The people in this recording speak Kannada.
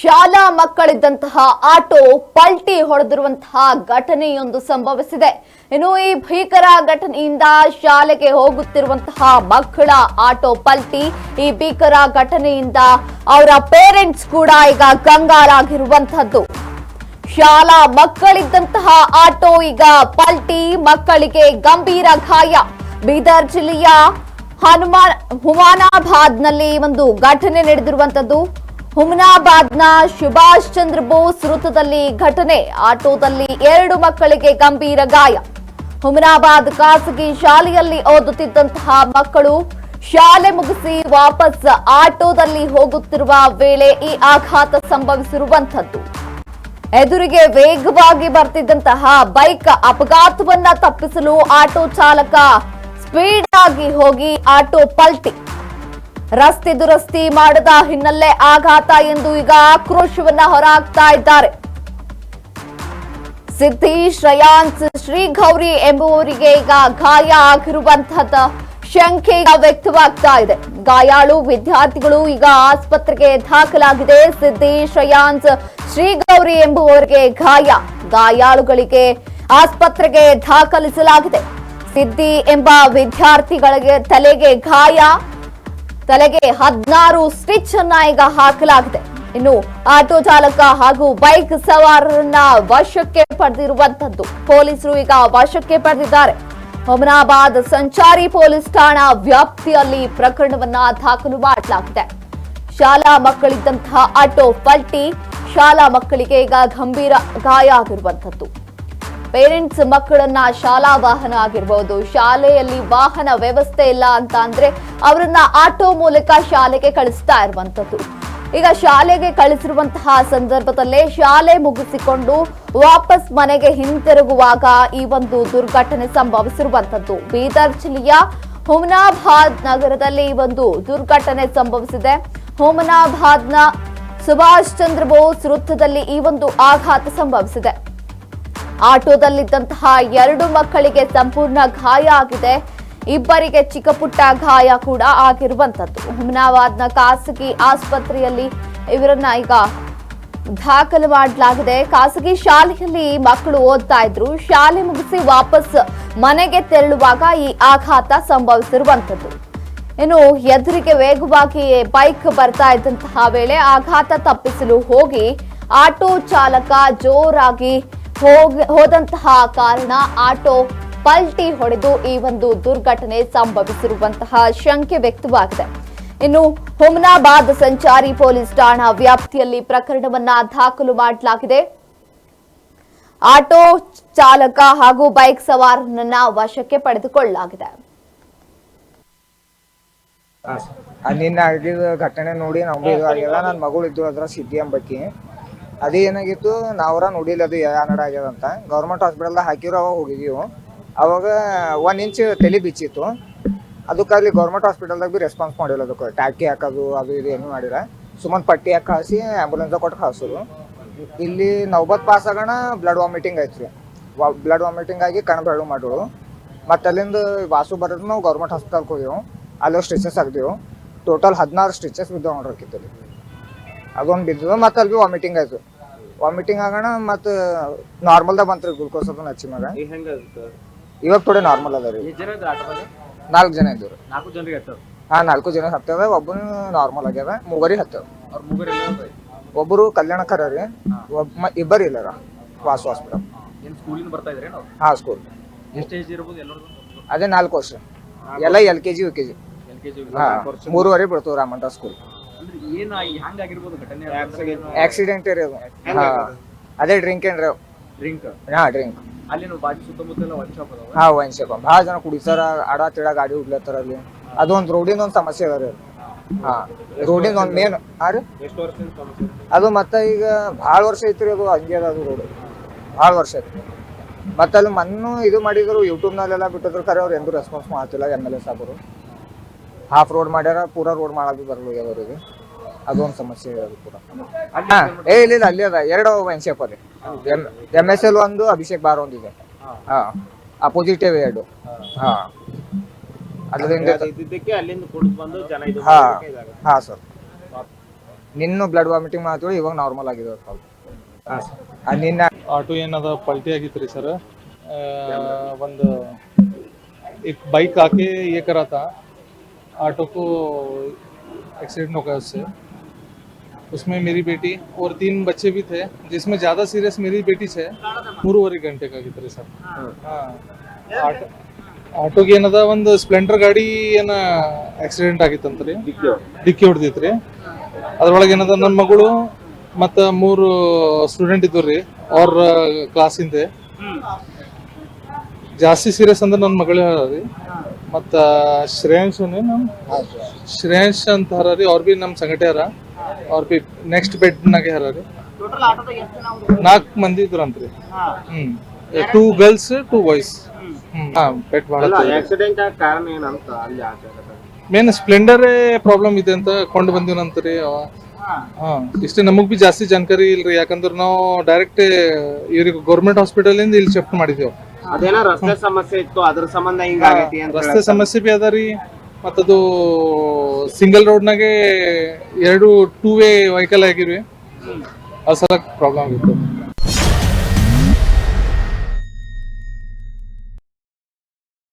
ಶಾಲಾ ಮಕ್ಕಳಿದ್ದಂತಹ ಆಟೋ ಪಲ್ಟಿ ಹೊಡೆದಿರುವಂತಹ ಘಟನೆಯೊಂದು ಸಂಭವಿಸಿದೆ. ಇನ್ನು ಈ ಭೀಕರ ಘಟನೆಯಿಂದ ಶಾಲೆಗೆ ಹೋಗುತ್ತಿರುವಂತಹ ಮಕ್ಕಳ ಆಟೋ ಪಲ್ಟಿ, ಈ ಭೀಕರ ಘಟನೆಯಿಂದ ಅವರ ಪೇರೆಂಟ್ಸ್ ಕೂಡ ಈಗ ಕಂಗಾಲಾಗಿರುವಂತಹದ್ದು ಶಾಲಾ ಮಕ್ಕಳಿದ್ದಂತಹ ಆಟೋ ಈಗ ಪಲ್ಟಿ, ಮಕ್ಕಳಿಗೆ ಗಂಭೀರ ಗಾಯ. ಬೀದರ್ ಜಿಲ್ಲೆಯ ಹನುಮಾನ್ ಹುಮಾನಾಬಾದ್ನಲ್ಲಿ ಒಂದು ಘಟನೆ ನಡೆದಿರುವಂತದ್ದು ಹುಮನಾಬಾದ್ನ ಸುಭಾಷ್ ಚಂದ್ರ ಬೋಸ್ ವೃತ್ತದಲ್ಲಿ ಘಟನೆ. ಆಟೋದಲ್ಲಿ ಎರಡು ಮಕ್ಕಳಿಗೆ ಗಂಭೀರ ಗಾಯ. ಹುಮನಾಬಾದ್ ಖಾಸಗಿ ಶಾಲೆಯಲ್ಲಿ ಓದುತ್ತಿದ್ದಂತಹ ಮಕ್ಕಳು ಶಾಲೆ ಮುಗಿಸಿ ವಾಪಸ್ ಆಟೋದಲ್ಲಿ ಹೋಗುತ್ತಿರುವ ವೇಳೆ ಈ ಆಘಾತ ಸಂಭವಿಸಿರುವಂಥದ್ದು. ಎದುರಿಗೆ ವೇಗವಾಗಿ ಬರ್ತಿದ್ದಂತಹ ಬೈಕ್ ಅಪಘಾತವನ್ನ ತಪ್ಪಿಸಲು ಆಟೋ ಚಾಲಕ ಸ್ಪೀಡ್ ಆಗಿ ಹೋಗಿ ಆಟೋ ಪಲ್ಟಿ. ರಸ್ತೆ ದುರಸ್ತಿ ಮಾಡದ ಹಿನ್ನೆಲೆ ಆಘಾತ ಎಂದು ಈಗ ಆಕ್ರೋಶವನ್ನ ಹೊರಹಾಕ್ತಾ ಇದ್ದಾರೆ. ಸಿದ್ಧಿ ಶ್ರೇಯಾಂತ್ ಶ್ರೀಗೌರಿ ಎಂಬುವರಿಗೆ ಈಗ ಗಾಯ ಆಗಿರುವಂತಹದ ಶಂಕೆ ವ್ಯಕ್ತವಾಗ್ತಾ ಇದೆ. ಗಾಯಾಳು ವಿದ್ಯಾರ್ಥಿಗಳು ಈಗ ಆಸ್ಪತ್ರೆಗೆ ದಾಖಲಾಗಿದೆ. ಸಿದ್ಧಿ ಶ್ರೇಯಾಂತ್ ಶ್ರೀಗೌರಿ ಎಂಬುವರಿಗೆ ಗಾಯ. ಗಾಯಾಳುಗಳಿಗೆ ಆಸ್ಪತ್ರೆಗೆ ದಾಖಲಿಸಲಾಗಿದೆ. ಸಿದ್ಧಿ ಎಂಬ ವಿದ್ಯಾರ್ಥಿಗಳಿಗೆ ತಲೆಗೆ ಗಾಯ. ತಲೆಗೆ ಹದಿನಾರು ಸ್ಟಿಚ್ ಅನ್ನ ಈಗ ಹಾಕಲಾಗಿದೆ. ಇನ್ನು ಆಟೋ ಚಾಲಕ ಹಾಗೂ ಬೈಕ್ ಸವಾರರನ್ನ ವಶಕ್ಕೆ ಪಡೆದಿರುವಂತದ್ದು. ಪೊಲೀಸರು ಈಗ ವಶಕ್ಕೆ ಪಡೆದಿದ್ದಾರೆ. ಹಮನಾಬಾದ್ ಸಂಚಾರಿ ಪೊಲೀಸ್ ಠಾಣಾ ವ್ಯಾಪ್ತಿಯಲ್ಲಿ ಪ್ರಕರಣವನ್ನ ದಾಖಲು ಮಾಡಲಾಗಿದೆ. ಶಾಲಾ ಮಕ್ಕಳಿದ್ದಂತಹ ಆಟೋ ಪಲ್ಟಿ ಶಾಲಾ ಮಕ್ಕಳಿಗೆ ಈಗ ಗಂಭೀರ ಗಾಯ ಆಗಿರುವಂತದ್ದು ಪೇರೆಂಟ್ಸ್ ಮಕ್ಕಳನ್ನ ಶಾಲಾ ವಾಹನ ಆಗಿರ್ಬೋದು, ಶಾಲೆಯಲ್ಲಿ ವಾಹನ ವ್ಯವಸ್ಥೆ ಇಲ್ಲ ಅಂತ ಅಂದ್ರೆ ಅವರನ್ನ ಆಟೋ ಮೂಲಕ ಶಾಲೆಗೆ ಕಳಿಸ್ತಾ ಇರುವಂತದ್ದು ಈಗ ಶಾಲೆಗೆ ಕಳಿಸಿರುವಂತಹ ಸಂದರ್ಭದಲ್ಲೇ ಶಾಲೆ ಮುಗಿಸಿಕೊಂಡು ವಾಪಸ್ ಮನೆಗೆ ಹಿಂತಿರುಗುವಾಗ ಈ ಒಂದು ದುರ್ಘಟನೆ ಸಂಭವಿಸಿರುವಂತದ್ದು ಬೀದರ್ ಜಿಲ್ಲೆಯ ಹುಮನಾಬಾದ್ ನಗರದಲ್ಲಿ ಈ ಒಂದು ದುರ್ಘಟನೆ ಸಂಭವಿಸಿದೆ. ಹುಮನಾಬಾದ್ನ ಸುಭಾಷ್ ಚಂದ್ರ ಬೋಸ್ ವೃತ್ತದಲ್ಲಿ ಈ ಒಂದು ಆಘಾತ ಸಂಭವಿಸಿದೆ. ಆಟೋದಲ್ಲಿದ್ದಂತಹ ಎರಡು ಮಕ್ಕಳಿಗೆ ಸಂಪೂರ್ಣ ಗಾಯ ಆಗಿದೆ. ಇಬ್ಬರಿಗೆ ಚಿಕ್ಕಪುಟ್ಟ ಗಾಯ ಕೂಡ ಆಗಿರುವಂತದ್ದು. ಹುಮನಾಬಾದ್ನ ಖಾಸಗಿ ಆಸ್ಪತ್ರೆಯಲ್ಲಿ ಇವರನ್ನ ಈಗ ದಾಖಲು ಮಾಡಲಾಗಿದೆ. ಖಾಸಗಿ ಶಾಲೆಯಲ್ಲಿ ಮಕ್ಕಳು ಓದ್ತಾ ಇದ್ರು. ಶಾಲೆ ಮುಗಿಸಿ ವಾಪಸ್ ಮನೆಗೆ ತೆರಳುವಾಗ ಈ ಆಘಾತ ಸಂಭವಿಸಿರುವಂತದ್ದು. ಇನ್ನು ಎದುರಿಗೆ ವೇಗವಾಗಿ ಬೈಕ್ ಬರ್ತಾ ಇದ್ದಂತಹ ವೇಳೆ ಆಘಾತ ತಪ್ಪಿಸಲು ಹೋಗಿ ಆಟೋ ಚಾಲಕ ಜೋರಾಗಿ ಹೋಗ, ಹೋದಂತಹ ಕಾರಣ ಆಟೋ ಪಲ್ಟಿ ಹೊಡೆದು ಈ ಒಂದು ದುರ್ಘಟನೆ ಸಂಭವಿಸಿರುವಂತಹ ಶಂಕೆ ವ್ಯಕ್ತವಾಗಿದೆ. ಇನ್ನು ಹುಮನಾಬಾದ್ ಸಂಚಾರಿ ಪೊಲೀಸ್ ಠಾಣಾ ವ್ಯಾಪ್ತಿಯಲ್ಲಿ ಪ್ರಕರಣವನ್ನ ದಾಖಲು ಮಾಡಲಾಗಿದೆ. ಆಟೋ ಚಾಲಕ ಹಾಗೂ ಬೈಕ್ ಸವಾರನನ್ನ ವಶಕ್ಕೆ ಪಡೆದುಕೊಳ್ಳಲಾಗಿದೆ. ಘಟನೆ ನೋಡಿ ನಮ್ಗೆ ನನ್ನ ಮಗಳು ಇದ್ದು ಅದ್ರ ಸಿದ್ಧಿ ಎಂಬಕ್ಕಿ ಅದೇ ಏನಾಗಿತ್ತು, ನಾವ್ರ ನೋಡಿಲ್ಲ ಅದು ಯಾನಡ ಆಗ್ಯದ ಅಂತ ಗೌರ್ಮೆಂಟ್ ಹಾಸ್ಪಿಟಲ್ದಾಗ ಹಾಕಿರೋ ಅವಾಗ ಹೋಗಿದೀವಿ. ಅವಾಗ ಒನ್ ಇಂಚ್ ತಲೆ ಬಿಚ್ಚಿತ್ತು. ಅದಕ್ಕೆ ಅಲ್ಲಿ ಗೌರ್ಮೆಂಟ್ ಹಾಸ್ಪಿಟಲ್ದಾಗ ಬಿ ರೆಸ್ಪಾನ್ಸ್ ಮಾಡಿಲ್ಲ ಅದಕ್ಕೆ. ಟ್ಯಾಕಿ ಹಾಕೋದು, ಅದು ಇದು ಏನು ಮಾಡಿಲ್ಲ. ಸುಮ್ಮನೆ ಪಟ್ಟಿ ಹಾಕಿ ಹಾಸಿ ಆಂಬುಲೆನ್ಸ್ ಕೊಟ್ಟು ಕಳ್ಸೋದು ಇಲ್ಲಿ ನೌಬತ್ ಪಾಸ್ ಆಗೋಣ ಬ್ಲಡ್ ವಾಮಿಟಿಂಗ್ ಆಯ್ತು ರೀ ಬ್ಲಡ್ ವಾಮಿಟಿಂಗ್ ಆಗಿ ಕಣ್ ಬೆಳು ಮಾಡೋಳು ಮತ್ತು ಅಲ್ಲಿಂದ ವಾಸು ಬರೋದು ನಾವು ಗೌರ್ಮೆಂಟ್ ಹಾಸ್ಪಿಟಲ್ಗೆ ಹೋಗ್ಯವು ಅಲ್ಲೋ ಸ್ಟಿಚಸ್ ಆಗ್ದೆವು. ಟೋಟಲ್ ಹದಿನಾರು ಸ್ಟಿಚಸ್ ಬಿದ್ದವು ನೋಡ್ರಕ್ಕಿತ್ತಲ್ಲಿ ಅದೊಂದು ಬಿದ್ದು ಮತ್ತು ಅಲ್ಲಿ ವಾಮಿಟಿಂಗ್ ಆಯ್ತು. ವಾಮಿಟಿಂಗ್ ಆಗೋಣ ಮತ್ತು ನಾರ್ಮಲ್ದಾಗ ಬಂತ್ರಿ ಗ್ಲೂಕೋಸ್ ಅದನ್ನ ಹಚ್ಚಿ ಮಗ ಈಗ ಹೆಂಗ ಇವಾಗ ಥೋಡೆ ನಾರ್ಮಲ್ ಅದ ರೀ. ಜನ ಇದ್ರು ಆಟೋದಾಗ ನಾಲ್ಕು ಜನ ಇದ್ದವ್ರು. ನಾಲ್ಕು ಜನರಿಗೆ ಹತ್ತದ ಹಾ ನಾಲ್ಕು ಜನ ಹತ್ತದ ಒಬ್ಬನು ನಾರ್ಮಲ್ ಆಗ್ಯದ ಮೂವರಿ ಹತ್ತದ ಅವ್ರ ಒಬ್ಬರು ಕಲ್ಯಾಣಕರ ರೀ ಒಬ್ಬ ಇಬ್ಬರು ಇಲ್ಲರ ವಾಸು ಹಾಸ್ಪಿಟಲ್ ಏನು ಸ್ಕೂಲಿಂದ ಬರ್ತಾ ಇದ್ರೆ ನಾವು ಹಾ ಸ್ಕೂಲ್ ಎಷ್ಟು ಏಜ್ ಇರ್ಬೋದು ಎಲ್ಲರೂ ಅದೇ ನಾಲ್ಕು ವರ್ಷ. ಎಲ್ಲ L K G U K G L K G ಹಾ ಮೂರುವರೆ ಬಿಡ್ತೇವೆ ರಾಮಂಟ ಸ್ಕೂಲ್ ಏನ ಹೆಂಗಾಗಿರ್ಬೋದು ಘಟನೆ ಆಕ್ಸಿಡೆಂಟ್ ಇರೋದು. ಅದು ಹಾ. ಅದೇ ಡ್ರಿಂಕ್ ಏನ್ರಿ. ಡ್ರಿಂಕ್ ಹಾ ಡ್ರಿಂಕ್ ಅಲ್ಲಿ ನಾವು ಬಾಜು ಸುತ್ತಮುತ್ತ ಎಲ್ಲ ಒನ್ ಶಾಪ್ ಅದಾವ? ಹಾ ವೈನ್ ಶಾಪ್ ಭಾಳ ಜನ ಕುಡಿತಾರ ಆಡ ತಿಡ ಗಾಡಿ ಹುಡ್ಲತ್ತಾರ ಅಲ್ಲಿ. ಅದೊಂದು ರೋಡಿನ ಒಂದು ಸಮಸ್ಯೆ ಅದ ರೀ ಹಾ. ರೋಡಿನ ಒಂದು ಮೇನ್ ಹಾ ರೀ? ಎಷ್ಟು ವರ್ಷದಿಂದ ಸಮಸ್ಯೆ ಅದು ಮತ್ತೆ ಈಗ ಭಾಳ ವರ್ಷ ಐತ್ರಿ ಅದು ಹಂಗೆ ಅದ ಅದು ರೋಡ್ ಭಾಳ ವರ್ಷ ಐತಿ ಮತ್ತೆ ಅಲ್ಲಿ ಮಣ್ಣು ಇದು ಮಾಡಿದ್ರು ಯೂಟ್ಯೂಬ್ನಲ್ಲೆಲ್ಲ ಬಿಟ್ಟಿದ್ರು. ಖರೆ ಅವ್ರು ಎಂದೂ ರೆಸ್ಪಾನ್ಸ್ ಮಾಡ್ತಿಲ್ಲ ಎಂ ಎಲ್ ಎ ಸಾಬರು. ಹಾಫ್ ರೋಡ್ ಮಾಡ್ಯಾರ ಪೂರಾ ರೋಡ್ ಮಾಡೋದು ಬರಲು ಅವರಿಗೆ ಅದೊಂದು ಸಮಸ್ಯೆ ಇದೆ ಅದು ಪೂರ ಹಾ ಏ ಇಲ್ಲ ಇಲ್ಲ ಅಲ್ಲಿ ಅದ ಎರಡು ವೈನ್ ಶಾಪ್ ಅದೇ ಎಮ್ ಎಮ್ ಎಸ್ ಎಲ್ ಒಂದು ಅಭಿಷೇಕ್ ಬಾರ್ ಒಂದಿದೆ ಹಾ ಅಪೋಸಿಟ್ ಎರಡು ಹಾ ಅದರಿಂದ ಇದ್ದಿದ್ದಕ್ಕೆ ಅಲ್ಲಿಂದ ಕುಡಿದು ಬಂದು ಜನ ಇದು ಹಾ ಮಾಡೋದಕ್ಕೆ ಇದಾಗುತ್ತೆ. ಹಾ ಸರ್ ನಿನ್ನೂ ಬ್ಲಡ್ ವಾಮಿಟಿಂಗ್ ಮಾಡ್ತೀವಿ ಇವಾಗ ನಾರ್ಮಲ್ ಆಗಿದೆ ಸ್ವಲ್ಪ ಅದು ನಿನ್ನ ಆಟೋ ಏನದ ಪಲ್ಟಿ ಆಗಿತ್ತು ರೀ सर ಒಂದು एक बाइक आके ये करा था ऑटो को एक्सीडेंट हो गया उससे उसमें मेरी बेटी और तीन बच्चे भी थे जिसमें ज़्यादा सीरियस मेरी बेटी से ಮೂರುವರೆ ಗಂಟೆ ಆಗಿತ್ತು ರೀ ಸರ್ ಆಟೋ ಆಟೋಗೆ ಏನದ ಒಂದು ಸ್ಪ್ಲೆಂಡರ್ ಗಾಡಿ ಏನ ಆಕ್ಸಿಡೆಂಟ್ ಆಗಿತ್ತಂತ ರೀ ಡಿಕ್ಕಿ ಹೊಡೆದಿತ್ತು ರೀ ಅದ್ರೊಳಗೆ ಏನದ ನನ್ನ ಮಗಳು ಮತ್ತ ಮೂರು ಸ್ಟೂಡೆಂಟ್ ಇದ್ದು ರೀ ಅವ್ರ ಕ್ಲಾಸಿಂದ ಜಾಸ್ತಿ ಸೀರಿಯಸ್ ಅಂದ್ರೆ ನನ್ನ ಮಗಳೇ ಹರ ರೀ ಮತ್ತ ಶ್ರೇಯಾಂಶ್ ನಮ್ಮ ಶ್ರೇಯಾಂಶ್ ಅಂತ ಹರ ರೀ ಅವ್ರ ಬಿ ನಮ್ಮ ಸಂಗಟೆ ಹರ ಅವ್ರ ಪಿ ನೆಕ್ಸ್ಟ್ ಬೆಡ್ನಾಗೆ ಹರ ರೀ ನಾಲ್ಕು ಮಂದಿ ರೀ ಹ್ಮ್. ಟೂ ಗರ್ಲ್ಸ್ ಟೂ ಬಾಯ್ಸ್ ಹ್ಮ್. ಹಾ ಬೆಡ್ ಭಾಳ ಆಕ್ಸಿಡೆಂಟ್ ಆಗ ಕಾರಣ ಏನಂತ ಅಲ್ಲಿ ಆಚೆ ಮೇನ್ ಸ್ಪ್ಲೆಂಡರ್ ಪ್ರಾಬ್ಲಮ್ ಇದೆ ಅಂತ ಕೊಂಡು ಬಂದಿವಂತ್ರಿ ಅವ. ಹಾ. ಇಷ್ಟೇ ನಮಗ್ ಬಿ ಜಾಸ್ತಿ ಜಾನಕಾರಿ ಇಲ್ರಿ ಯಾಕಂದ್ರೆ ನಾವು ಡೈರೆಕ್ಟ್ ಇವ್ರಿಗೆ ಗೌರ್ಮೆಂಟ್ ಹಾಸ್ಪಿಟಲ್ ಇಂದ ಇಲ್ಲಿ ಶಿಫ್ಟ್ ಮಾಡಿದೇವ್. ಅದೇನೋ ರಸ್ತೆ ಸಮಸ್ಯೆ ಇತ್ತು ಅದ್ರ ಸಂಬಂಧ ಹಿಂಗಾಗೈತಿ ರಸ್ತೆ ಸಮಸ್ಯೆ ಬಿ ಅದ ರೀ. ಮತ್ತದು ಸಿಂಗಲ್ ರೋಡ್ನಾಗೆ ಎರಡು ಟೂ ವೇ ವೆಹಿಕಲ್ ಆಗಿರ್ವಿ ಅದ್ ಸಲ ಪ್ರಾಬ್ಲಮ್ ಆಗಿತ್ತು.